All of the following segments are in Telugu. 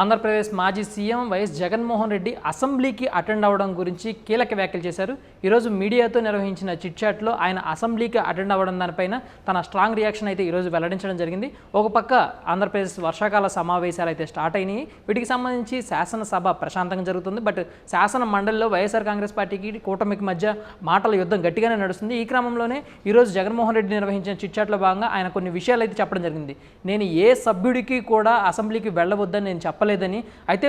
ఆంధ్రప్రదేశ్ మాజీ సీఎం వైఎస్ జగన్మోహన్ రెడ్డి అసెంబ్లీకి అటెండ్ అవ్వడం గురించి కీలక వ్యాఖ్యలు చేశారు. ఈరోజు మీడియాతో నిర్వహించిన చిట్చాట్లో ఆయన అసెంబ్లీకి అటెండ్ అవ్వడం దానిపైన తన స్ట్రాంగ్ రియాక్షన్ అయితే ఈరోజు వెల్లడించడం జరిగింది. ఒక పక్క ఆంధ్రప్రదేశ్ వర్షాకాల సమావేశాలు అయితే స్టార్ట్ అయినాయి. వీటికి సంబంధించి శాసనసభ ప్రశాంతంగా జరుగుతుంది. బట్ శాసన మండలిలో వైఎస్ఆర్ కాంగ్రెస్ పార్టీకి కూటమికి మధ్య మాటల యుద్ధం గట్టిగానే నడుస్తుంది. ఈ క్రమంలోనే ఈరోజు జగన్మోహన్ రెడ్డి నిర్వహించిన చిట్చాట్లో భాగంగా ఆయన కొన్ని విషయాలు అయితే చెప్పడం జరిగింది. నేను ఏ సభ్యుడికి కూడా అసెంబ్లీకి వెళ్ళవద్దని నేను చెప్పలేదని. అయితే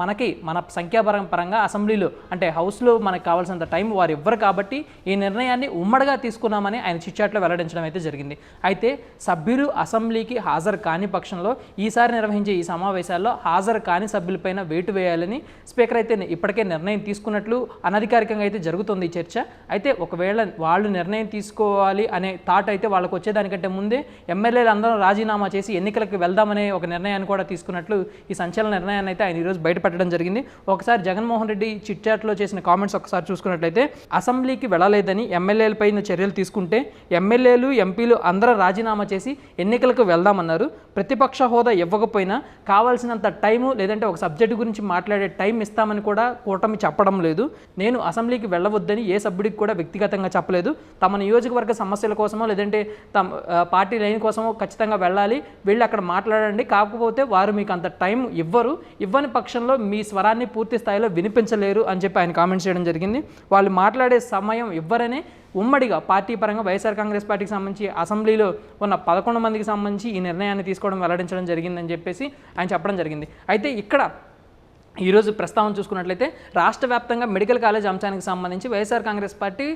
మనకి మన సంఖ్యాపరం పరంగా అసెంబ్లీలో అంటే హౌస్లో మనకు కావాల్సినంత టైం వారు ఇవ్వరు కాబట్టి ఈ నిర్ణయాన్ని ఉమ్మడిగా తీసుకున్నామని ఆయన చిట్చాట్లో వెల్లడించడం అయితే జరిగింది. అయితే సభ్యులు అసెంబ్లీకి హాజరు కాని పక్షంలో ఈసారి నిర్వహించే ఈ సమావేశాల్లో హాజరు కాని సభ్యులపైన వేటు వేయాలని స్పీకర్ అయితే ఇప్పటికే నిర్ణయం తీసుకున్నట్లు అనధికారికంగా అయితే జరుగుతుంది ఈ చర్చ. అయితే ఒకవేళ వాళ్ళు నిర్ణయం తీసుకోవాలి అనే థాట్ అయితే వాళ్ళకు వచ్చేదానికంటే ముందే ఎమ్మెల్యేలు అందరూ రాజీనామా చేసి ఎన్నికలకు వెళ్దామనే ఒక నిర్ణయాన్ని కూడా తీసుకున్నట్లు ఈ సంచలన నిర్ణయాన్ని అయితే ఆయన ఈరోజు బయటపెట్టడం జరిగింది. ఒకసారి జగన్మోహన్ రెడ్డి చిట్చాట్లో చేసిన కామెంట్స్ ఒకసారి చూసుకున్నట్లయితే అసెంబ్లీకి వెళ్ళలేదని ఎమ్మెల్యేల పైన చర్యలు తీసుకుంటే ఎమ్మెల్యేలు ఎంపీలు అందరూ రాజీనామా చేసి ఎన్నికలకు వెళ్దామన్నారు. ప్రతిపక్ష హోదా ఇవ్వకపోయినా కావాల్సినంత టైము లేదంటే ఒక సబ్జెక్టు గురించి మాట్లాడే టైం ఇస్తామని కూడా కూటమి చెప్పడం లేదు. నేను అసెంబ్లీకి వెళ్ళవద్దని ఏ సభ్యుడికి కూడా వ్యక్తిగతంగా చెప్పలేదు. తమ నియోజకవర్గ సమస్యల కోసమో లేదంటే తమ పార్టీ లైన్ కోసమో ఖచ్చితంగా వెళ్ళాలి. వెళ్ళి అక్కడ మాట్లాడండి. కాకపోతే వారు మీకు అంత టైం ఇవ్వరు ఇవ్వని పక్షంలో మీ స్వరాన్ని పూర్తి స్థాయిలో వినిపించలేరు అని చెప్పి ఆయన కామెంట్ చేయడం జరిగింది. వాళ్ళు మాట్లాడే సమయం ఇవ్వరనే ఉమ్మడిగా పార్టీ పరంగా వైఎస్ఆర్ కాంగ్రెస్ పార్టీకి సంబంధించి అసెంబ్లీలో ఉన్న పదకొండు మందికి సంబంధించి ఈ నిర్ణయాన్ని తీసుకోవడం వెల్లడించడం జరిగిందని చెప్పేసి ఆయన చెప్పడం జరిగింది. అయితే ఇక్కడ ఈరోజు ప్రస్తావన చూసుకున్నట్లయితే రాష్ట్ర వ్యాప్తంగా మెడికల్ కాలేజ్ అంశానికి సంబంధించి వైఎస్ఆర్ కాంగ్రెస్ పార్టీ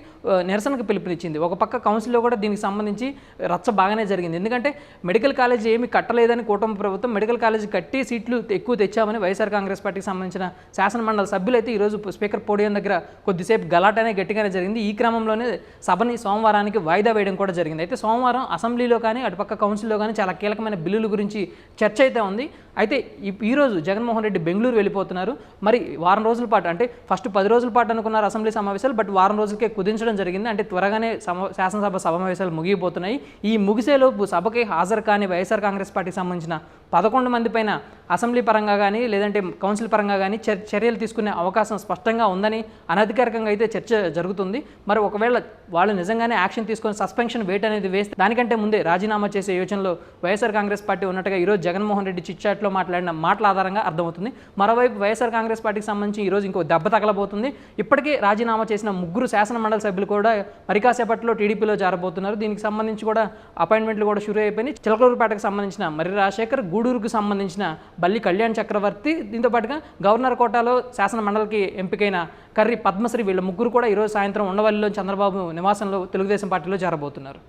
నిరసనకు పిలుపునిచ్చింది. ఒక పక్క కౌన్సిల్లో కూడా దీనికి సంబంధించి రచ్చ బాగానే జరిగింది. ఎందుకంటే మెడికల్ కాలేజ్ ఏమి కట్టలేదని కూటమి ప్రభుత్వం మెడికల్ కాలేజ్ కట్టి సీట్లు ఎక్కువ తెచ్చామని వైఎస్ఆర్ కాంగ్రెస్ పార్టీకి సంబంధించిన శాసనమండలి సభ్యులు అయితే ఈరోజు స్పీకర్ పోడియం దగ్గర కొద్దిసేపు గలాటనే గట్టిగానే జరిగింది. ఈ క్రమంలోనే సభని సోమవారానికి వాయిదా వేయడం కూడా జరిగింది. అయితే సోమవారం అసెంబ్లీలో కానీ అటుపక్క కౌన్సిల్లో కానీ చాలా కీలకమైన బిల్లుల గురించి చర్చ అయితే ఉంది. అయితే ఈ- ఈరోజు జగన్మోహన్ రెడ్డి బెంగళూరు వెళ్ళిపోతున్నారు. మరి వారం రోజుల పాటు అంటే ఫస్ట్ పది రోజుల పాటు అనుకున్నారు అసెంబ్లీ సమావేశాలు బట్ వారం రోజులకే కుదించడం జరిగింది. అంటే త్వరగానే సమ శాసనసభ సమావేశాలు ముగిపోతున్నాయి ఈ ముగిసేలోపు సభకి హాజరు కాని వైఎస్ఆర్ కాంగ్రెస్ పార్టీకి సంబంధించిన పదకొండు మంది పైన అసెంబ్లీ పరంగా కానీ లేదంటే కౌన్సిల్ పరంగా కానీ చర్- చర్యలు తీసుకునే అవకాశం స్పష్టంగా ఉందని అనధికారికంగా అయితే చర్చ జరుగుతుంది. మరి ఒకవేళ వాళ్ళు నిజంగానే యాక్షన్ తీసుకొని సస్పెన్షన్ వేట్ అనేది వేస్తే దానికంటే ముందే రాజీనామా చేసే యోచనలో వైఎస్ఆర్ కాంగ్రెస్ పార్టీ ఉన్నట్టుగా ఈరోజు జగన్మోహన్ రెడ్డి చిట్చాట్లో మాట్లాడిన మాటల ఆధారంగా అర్థమవుతుంది. మరోవైపు వైఎస్ఆర్ కాంగ్రెస్ పార్టీకి సంబంధించి ఈరోజు ఇంకో దెబ్బ తగలబోతుంది. ఇప్పటికే రాజీనామా చేసిన ముగ్గురు శాసన మండలి సభ్యులు కూడా మరికాసేపట్లో టీడీపీలో జారబోతున్నారు. దీనికి సంబంధించి కూడా అపాయింట్మెంట్లు కూడా షురూ అయిపోయినాయి. చిలకలూరుపేటకు సంబంధించిన మరి రాజశేఖర్ గూడూరుకు సంబంధించిన బల్లి కళ్యాణ్ చక్రవర్తి దీంతో పాటుగా గవర్నర్ కోటాలో శాసన మండలికి ఎంపికైన కర్రి పద్మశ్రీ వీళ్ళ ముగ్గురు కూడా ఈరోజు సాయంత్రం ఉండవల్లిలో చంద్రబాబు నివాసంలో తెలుగుదేశం పార్టీలో జారబోతున్నారు.